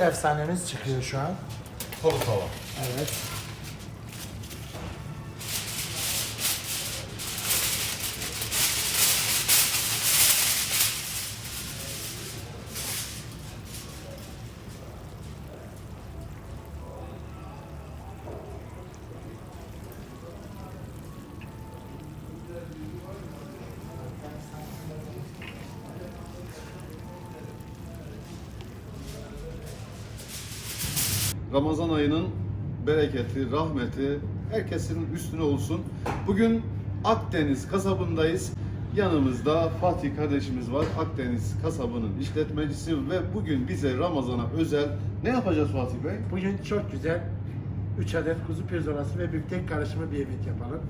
efsanemiz çıkıyor şu an. Polo tava. Evet. Ramazan ayının bereketi, rahmeti herkesin üstüne olsun. Bugün Akdeniz kasabındayız. Yanımızda Fatih kardeşimiz var. Akdeniz kasabının işletmecisi ve bugün bize Ramazan'a özel ne yapacağız Fatih Bey? Bugün çok güzel 3 adet kuzu pirzolası ve biftek karışımı bir yemek yapalım.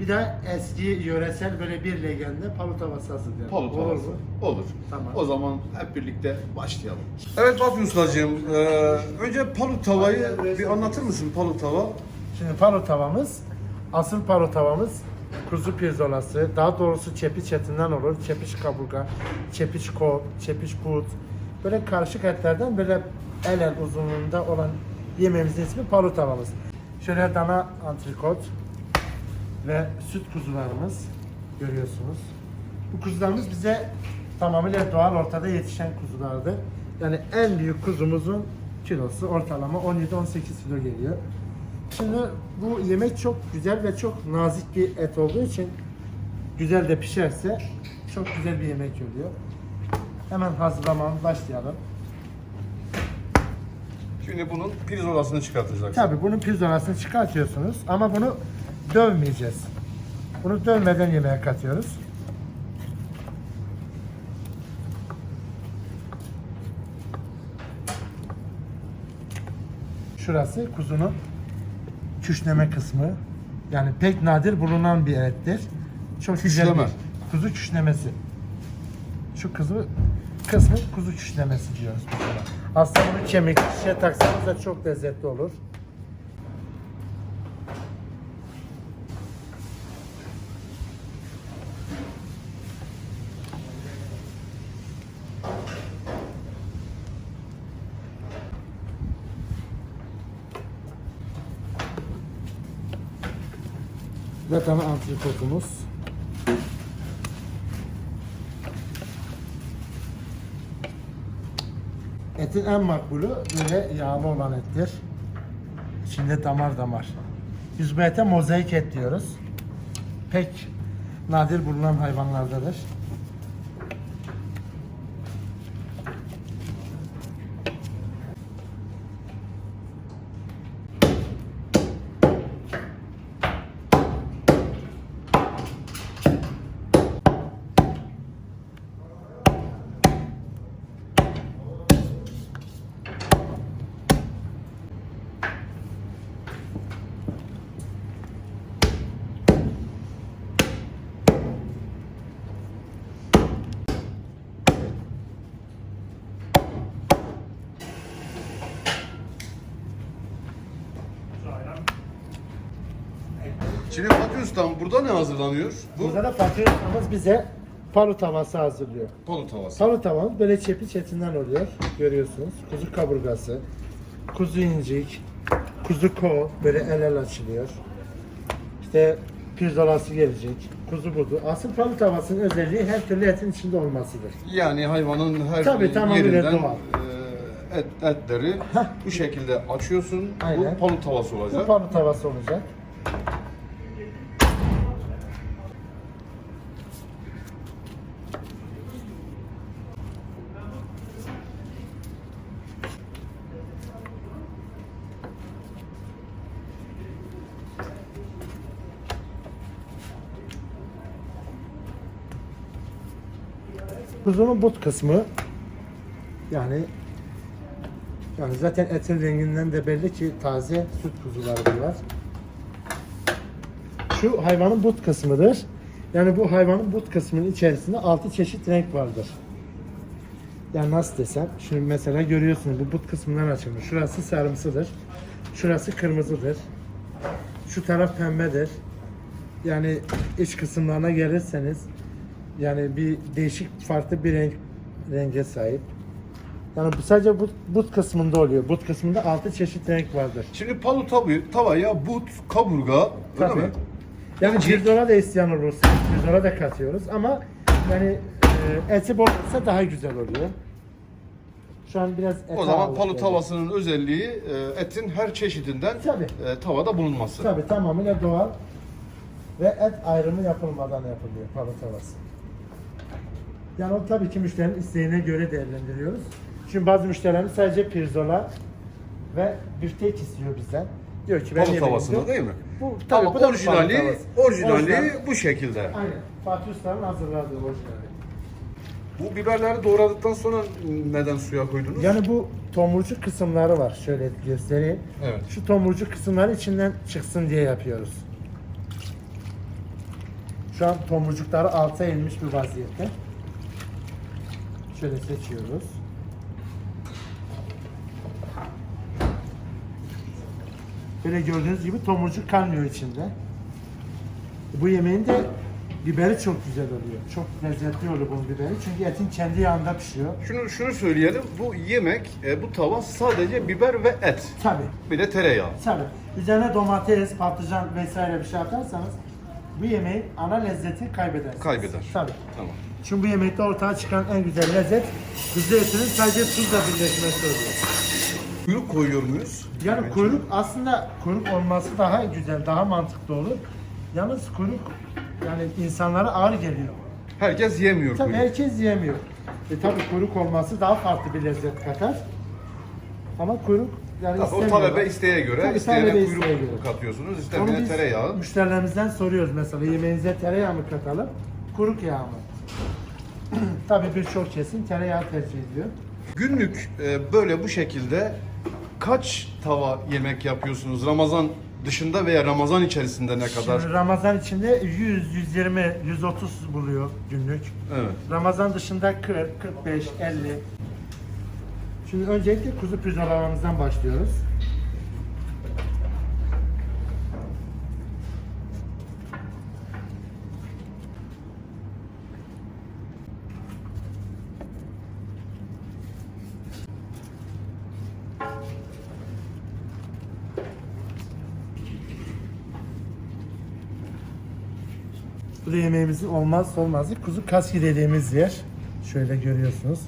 Bir de eski yöresel böyle bir legende palu tavası hazırlayalım. Palu Olur tavası. mu? Olur. Tamam. O zaman hep birlikte başlayalım. Evet Fatih Ustacığım, e, önce palu tavayı bir anlatır mısın palu tava? Şimdi palo tavamız, asıl palo tavamız kuzu pirzolası, daha doğrusu çepiç etinden olur. Çepiç kaburga, çepiç kol, çepiç but. Böyle karışık etlerden böyle el el uzunluğunda olan yemeğimizin ismi palo tavamız. Şöyle dana antrikot ve süt kuzularımız görüyorsunuz. Bu kuzularımız bize tamamıyla doğal ortada yetişen kuzulardı. Yani en büyük kuzumuzun kilosu ortalama 17-18 kilo geliyor. Şimdi bu yemek çok güzel ve çok nazik bir et olduğu için güzel de pişerse çok güzel bir yemek oluyor. Hemen hazırlamaya başlayalım. Şimdi bunun pirzolasını çıkartacaksın. Tabii bunun pirzolasını çıkartıyorsunuz ama bunu dövmeyeceğiz. Bunu dövmeden yemeğe katıyoruz. Şurası kuzunun küşleme kısmı. Yani pek nadir bulunan bir ettir. Çok güzel Küşleme. bir kuzu küşlemesi. Şu kuzu kısmı kuzu küşlemesi diyoruz mesela. Aslında bunu kemik şey taksanız da çok lezzetli olur. Ve tane antrikotumuz. Etin en makbulü böyle yağlı olan ettir. İçinde damar damar. Bu ete mozaik et diyoruz. Pek nadir bulunan hayvanlardadır. Şimdi Fatih Ustam burada ne hazırlanıyor? Bu Burada da Fatih Ustamız bize palu tavası hazırlıyor. polo tavası. Palu tavamız böyle çepiç etinden oluyor. Görüyorsunuz. Kuzu kaburgası, kuzu incik, kuzu kol böyle el el açılıyor. İşte pirzolası gelecek. Kuzu budu. Asıl palu tavasının özelliği her türlü etin içinde olmasıdır. Yani hayvanın her Tabii, tamamıyla yerinden doğal. e, et, etleri bu şekilde açıyorsun. Aynen. Bu polo tavası Bu olacak. palu tavası olacak. Kuzunun but kısmı yani yani zaten etin renginden de belli ki taze süt kuzuları bunlar. Şu hayvanın but kısmıdır. Yani bu hayvanın but kısmının içerisinde 6 çeşit renk vardır. Yani nasıl desem, şimdi mesela görüyorsunuz bu but kısmından açılmış. Şurası sarımsıdır. Şurası kırmızıdır. Şu taraf pembedir. yani iç kısımlarına gelirseniz yani bir değişik farklı bir renk renge sahip. Yani bu sadece but, but kısmında oluyor. But kısmında altı çeşit renk vardır. Şimdi palu tabi, tavaya but, kaburga öyle Tabii. mi? Yani pirzola da isteyen olursa pirzola da katıyoruz ama yani e, eti bol olursa daha güzel oluyor. Şu an biraz ete O zaman ağırlık palu veriyor. tavasının özelliği e, etin her çeşidinden Tabii. e, tavada bulunması. Tabii tamamıyla doğal ve et ayrımı yapılmadan yapılıyor palı tavası. Yani o tabii ki müşterinin isteğine göre değerlendiriyoruz. Şimdi bazı müşterilerimiz sadece pirzola ve biftek istiyor bizden. Diyor ki ben Palu yemeğim tavasında değil mi? Bu, tabii, Ama bu da orijinali, tavası. orijinali Orijinal. bu şekilde. Aynen. Fatih Usta'nın hazırladığı orijinali. Bu biberleri doğradıktan sonra neden suya koydunuz? Yani bu tomurcuk kısımları var. Şöyle göstereyim. Evet. Şu tomurcuk kısımları içinden çıksın diye yapıyoruz. Şu an tomurcukları alta inmiş bir vaziyette. Şöyle seçiyoruz. Böyle gördüğünüz gibi tomurcuk kalmıyor içinde. Bu yemeğin de biberi çok güzel oluyor. Çok lezzetli oluyor bunun biberi. Çünkü etin kendi yağında pişiyor. Şunu şunu söyleyelim. Bu yemek, e, bu tava sadece biber ve et. Tabii. Bir de tereyağı. Tabii. Üzerine domates, patlıcan vesaire bir şey atarsanız bu yemeğin ana lezzeti kaybedersiniz. Kaybeder. Tabii. Tamam. Çünkü bu yemekte ortaya çıkan en güzel lezzet kuzu etinin sadece tuzla birleşmesi oluyor. Kuyruk koyuyor muyuz? Yani Evet. kuyruk aslında kuyruk olması daha güzel, daha mantıklı olur. Yalnız kuyruk yani insanlara ağır geliyor. Herkes yemiyor Tabii kuyruk. herkes yiyemiyor. E tabii kuyruk olması daha farklı bir lezzet katar. Ama kuyruk yani Tabii o talebe isteğe göre, Tabii, isteyene talebe kuyruk isteğe göre. katıyorsunuz, biz tereyağı. müşterilerimizden soruyoruz mesela yemeğinize tereyağı mı katalım, kuruk yağ mı? Tabii birçok kesim tereyağı tercih ediyor. Günlük e, böyle bu şekilde kaç tava yemek yapıyorsunuz Ramazan dışında veya Ramazan içerisinde ne kadar? Şimdi Ramazan içinde 100, 120, 130 buluyor günlük. Evet. Ramazan dışında 40, 45, 50. Şimdi öncelikle kuzu pirzolalarımızdan başlıyoruz. Bu yemeğimizin olmazsa olmazı kuzu kaski dediğimiz yer. Şöyle görüyorsunuz.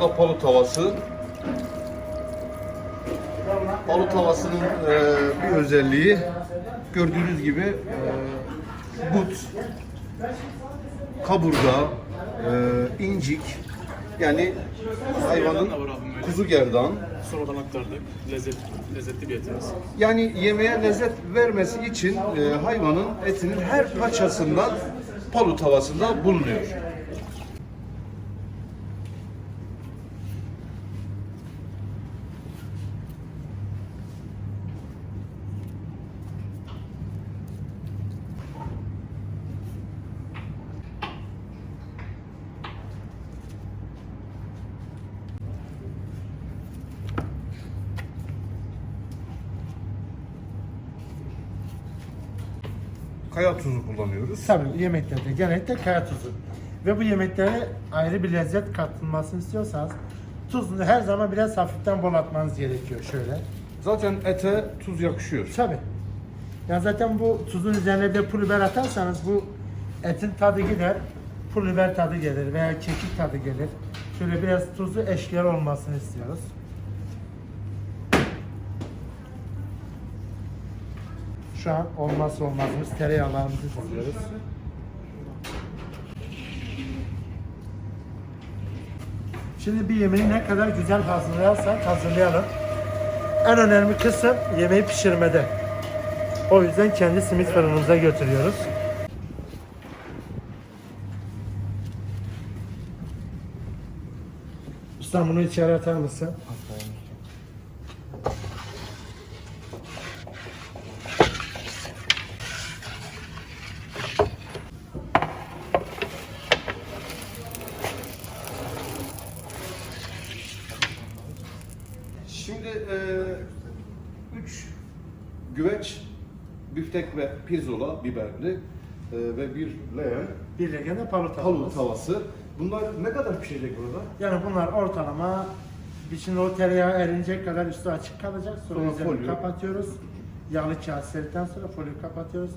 Da palu tavası. Palu tavasının e, bir özelliği gördüğünüz gibi e, but, kaburga, e, incik yani hayvanın kuzu gerdan Sonradan aktardık. Lezzet, lezzetli bir etimiz. yani yemeğe lezzet vermesi için e, hayvanın etinin her parçasından palu tavasında bulunuyor. Kaya tuzu kullanıyoruz. Tabii yemeklerde genellikle kaya tuzu. Ve bu yemeklere ayrı bir lezzet katılmasını istiyorsanız tuzunu her zaman biraz hafiften bol atmanız gerekiyor şöyle. Zaten ete tuz yakışıyor. Tabii. Ya zaten bu tuzun üzerine de pul biber atarsanız bu etin tadı gider. Pul biber tadı gelir veya kekik tadı gelir. Şöyle biraz tuzu eşkıya olmasını istiyoruz. Şu an olmazsa olmazımız tereyağlarımızı süzüyoruz. Şimdi bir yemeği ne kadar güzel hazırlarsak hazırlayalım. En önemli kısım yemeği pişirmede. O yüzden kendi simit fırınımıza götürüyoruz. Ustam bunu içeri atar mısın? Güveç, büftek ve pirzola biberli e, ve bir leğen Bir legende palu palu tavamız. tavası. Bunlar ne kadar pişecek burada? Yani bunlar ortalama içinde o tereyağı erinecek kadar üstü açık kalacak. Sonra, Sonra üzerini folyo. kapatıyoruz. Yağlı kağıt serdikten sonra folyoyu kapatıyoruz.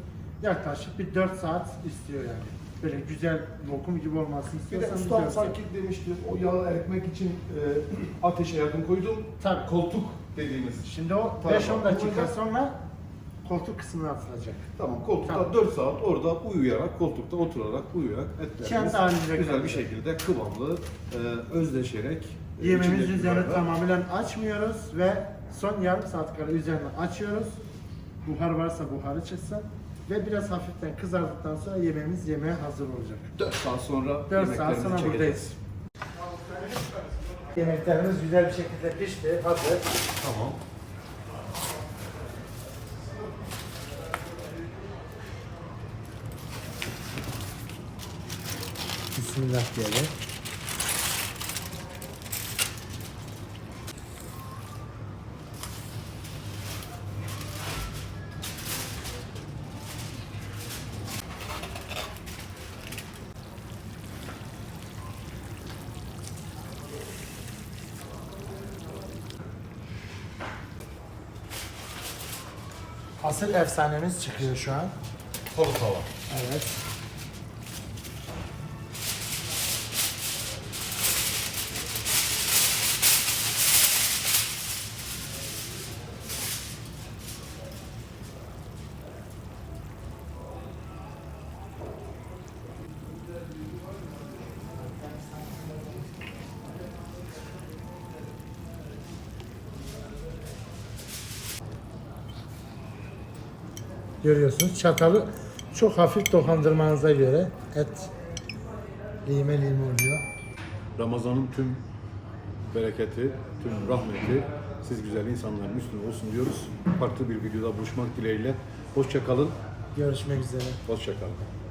Yaklaşık bir 4 saat istiyor yani. Böyle güzel lokum gibi olmasını Bir de istiyorsan bir ustam 4 saat. sanki demişti o yağı eritmek için e, ateşe yakın koydum. Tabii. Koltuk dediğimiz. Şimdi o Tamam. 5-10 dakika Burada- sonra koltuk kısmına atılacak. Tamam koltukta Tamam. 4 saat orada uyuyarak, koltukta oturarak uyuyarak etlerimiz Kendi halinde güzel bir kalacak. şekilde kıvamlı, e, özleşerek e, Yemeğimiz içindeki biberler- tamamen açmıyoruz ve son yarım saat kadar üzerini açıyoruz. Buhar varsa buharı çıksın ve biraz hafiften kızardıktan sonra yemeğimiz yemeğe hazır olacak. 4 saat sonra 4 saat yemeklerimizi sonra çekeceğiz. buradayız. Yemeklerimiz güzel bir şekilde pişti, hazır. Tamam. Bismillah diyelim. Asıl efsanemiz çıkıyor şu an. Palu tava. Evet. Görüyorsunuz çatalı çok hafif dokandırmanıza göre et lime lime oluyor. Ramazan'ın tüm bereketi, tüm rahmeti siz güzel insanların üstüne olsun diyoruz. Farklı bir videoda buluşmak dileğiyle. Hoşça kalın. Görüşmek üzere. Hoşça kalın.